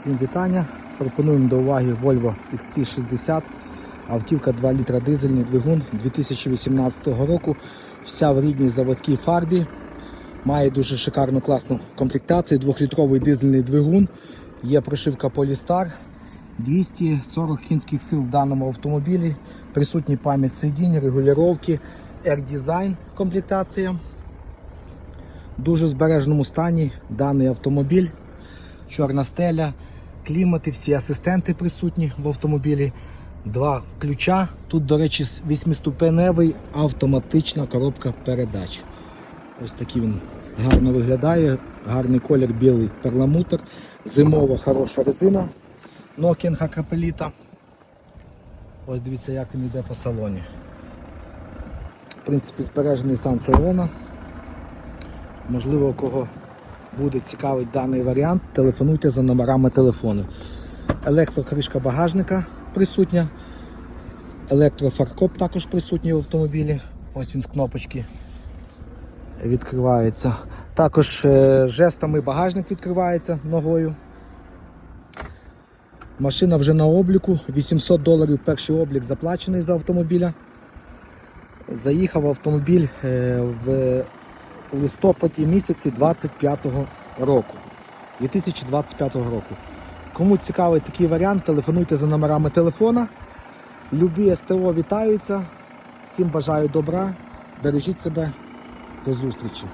Всім вітання. Пропонуємо до уваги Volvo XC60. Автівка 2 літра дизельний двигун 2018 року. Вся в рідній заводській фарбі. Має дуже шикарну класну комплектацію. 2-літровий дизельний двигун. Є прошивка Polestar. 240 кінських сил в даному автомобілі. Присутній пам'ять сидінь, регулювання, R-Design комплектація. В дуже збережному стані даний автомобіль чорна стеля, клімати, всі асистенти присутні в автомобілі. Два ключа. Тут, до речі, восьмиступеневий автоматична коробка передач. Ось такий він гарно виглядає. Гарний колір білий перламутр. Зимова хороша резина. Nokia Акапеліта. Ось дивіться, як він йде по салоні. В принципі, збережений стан салона. Можливо, кого буде цікавий даний варіант, телефонуйте за номерами телефону. Електрокришка багажника присутня. Електрофаркоп також присутній в автомобілі. Ось він з кнопочки відкривається. Також е, жестами багажник відкривається ногою. Машина вже на обліку. 800 доларів перший облік заплачений за автомобіля. Заїхав автомобіль е, в у листопаді місяці 25-го року. 2025 року. Кому цікавий такий варіант, телефонуйте за номерами телефона. Любі СТО вітаються. Всім бажаю добра. Бережіть себе. До зустрічі.